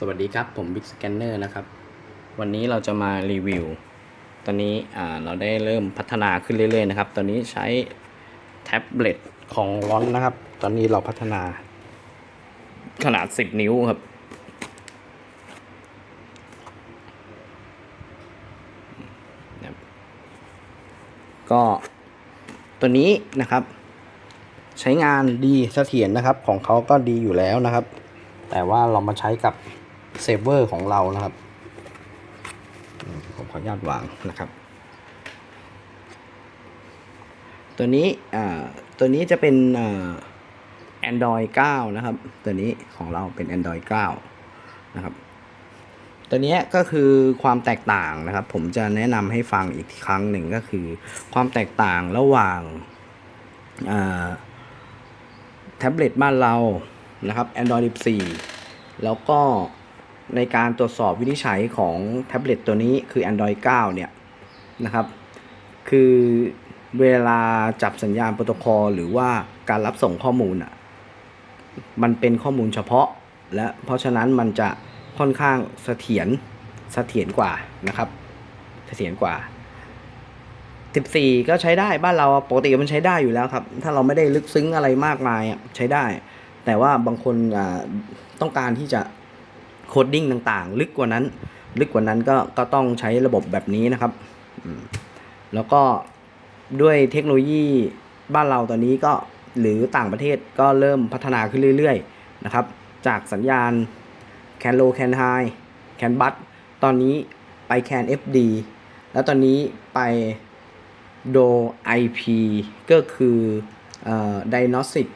สวัสดีครับผม Big Scanner นะครับ วันนี้เราจะมารีวิว ตอนนี้เราได้เริ่มพัฒนาขึ้นเรื่อยๆนะครับ ตอนนี้ใช้แท็บเล็ตของร้อนนะครับ ตอนนี้เราพัฒนา ขนาด 10 นิ้วครับ ก็ตัวนี้นะครับ ใช้งานดีเสถียรนะครับ ของเขาก็ดีอยู่แล้วนะครับ แต่ว่าเรามาใช้กับ เซฟเวอร์ของเรานะครับผมขออนุญาตวางนะครับ ตัวนี้ตัวนี้จะเป็นอ่า Android 9 นะครับ ตัวนี้ของเราเป็น Android 9 นะครับ ตัวนี้ก็คือความแตกต่างนะครับ ผมจะแนะนำให้ฟังอีกครั้งหนึ่งก็คือ ความแตกต่างระหว่างแท็บเล็ตบ้านเรานะครับ Android 14 แล้วก็ ในการตรวจสอบวินิจฉัยของแท็บเล็ตตัวนี้คือ Android 9 เนี่ยนะครับ คือเวลาจับสัญญาณโปรโตคอลหรือว่าการรับส่งข้อมูลอะมันเป็นข้อมูลเฉพาะ และเพราะฉะนั้นมันจะค่อนข้างเสถียรเสถียรกว่านะครับเสถียรกว่า 14 ก็ใช้ได้บ้านเราปกติมันใช้ได้อยู่แล้วครับ ถ้าเราไม่ได้ลึกซึ้งอะไรมากมายอะใช้ได้ แต่ว่าบางคนอ่าต้องการที่จะ โคดดิ้งต่างๆ ลึกกว่านั้น ลึกกว่านั้นก็ก็ต้องใช้ระบบแบบนี้นะครับ แล้วก็ด้วยเทคโนโลยีบ้านเราตอนนี้ก็หรือต่างประเทศก็เริ่มพัฒนาขึ้นเรื่อยๆนะครับ จากสัญญาณแคนโลแคนไฮแคนบัตตอนนี้ไปแคน FD แล้วตอนนี้ไปโด IP ก็คือเอ่อ Diagnostic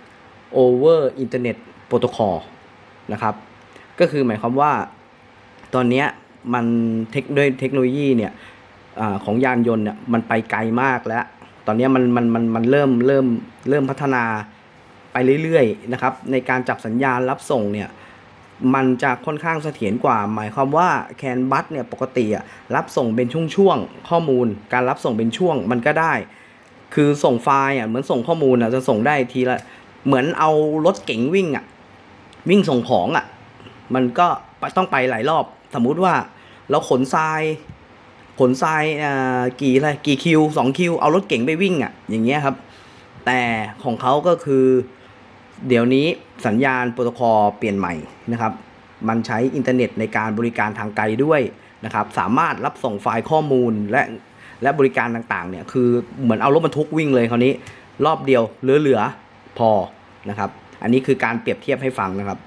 Over Internet Protocol นะครับ ก็คือหมายความว่าตอนเนี้ยมันเทคด้วยเทคโนโลยีเนี่ยอของยานยนต์เนี่ยมันไปไกลมากแล้ว ตอนนี้มันมันมันมันเริ่มเริ่มเริ่มพัฒนาไปเรื่อยๆนะครับ ในการจับสัญญาณรับส่งเนี่ยมันจะค่อนข้างเสถียรกว่า หมายความว่าแคนบัสเนี่ยปกติอะรับส่งเป็นช่วงๆข้อมูล การรับส่งเป็นช่วงมันก็ได้ คือส่งไฟล์อะเหมือนส่งข้อมูลอะจะส่งได้ทีละเหมือนเอารถเก๋งวิ่งอะวิ่งส่งของอะ มันก็ต้องไปหลายรอบ สมมุติว่าเราขนทราย ขนทรายกี่อะไรกี่คิวสองคิว เอารถเก๋งไปวิ่งอะ อย่างเงี้ยครับ แต่ของเขาก็คือ เดี๋ยวนี้สัญญาณโปรโตคอลเปลี่ยนใหม่นะครับ มันใช้อินเทอร์เน็ตในการบริการทางไกลด้วยนะครับ สามารถรับส่งไฟล์ข้อมูลและและบริการต่างๆเนี่ยคือเหมือนเอารถบรรทุกวิ่งเลยคราวนี้ รอบเดียวเหลือๆพอนะครับ อันนี้คือการเปรียบเทียบให้ฟังนะครับ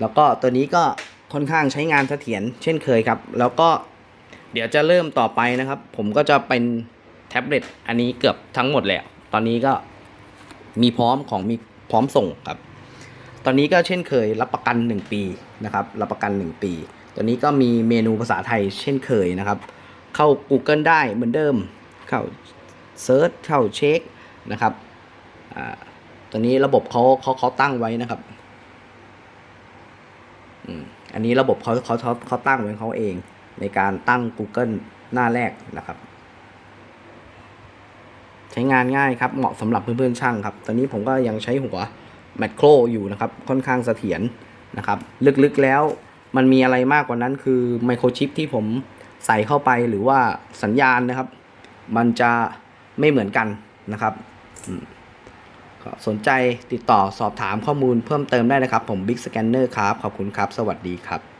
แล้วก็ตัวนี้ก็ค่อนข้างใช้งานเสถียรเช่นเคยครับ แล้วก็เดี๋ยวจะเริ่มต่อไปนะครับ ผมก็จะเป็นแท็บเล็ตอันนี้เกือบทั้งหมดแล้ว ตอนนี้ก็มีพร้อมของมีพร้อมส่งครับ ตอนนี้ก็เช่นเคยรับประกัน 1 ปีนะครับ รับประกัน 1 ปี ตัวนี้ก็มีเมนูภาษาไทยเช่นเคยนะครับ เข้า Google ได้เหมือนเดิม เข้าเซิร์ชเข้าเช็คนะครับตัวนี้ระบบเขาเขาเขาตั้งไว้นะครับ อันนี้ระบบเขาเขาเขาเขาตั้งไว้เขาเองในการตั้ง Google หน้าแรกนะครับ ใช้งานง่ายครับ เหมาะสำหรับเพื่อนๆช่างครับ ตอนนี้ผมก็ยังใช้หัวแมคโครอยู่นะครับ ค่อนข้างเสถียรนะครับ ลึกๆแล้วมันมีอะไรมากกว่านั้นคือไมโครชิปที่ผมใส่เข้าไปหรือว่าสัญญาณนะครับ มันจะไม่เหมือนกันนะครับ สนใจติดต่อสอบถามข้อมูลเพิ่มเติมได้นะครับ ผม Big Scanner ครับ ขอบคุณครับ สวัสดีครับ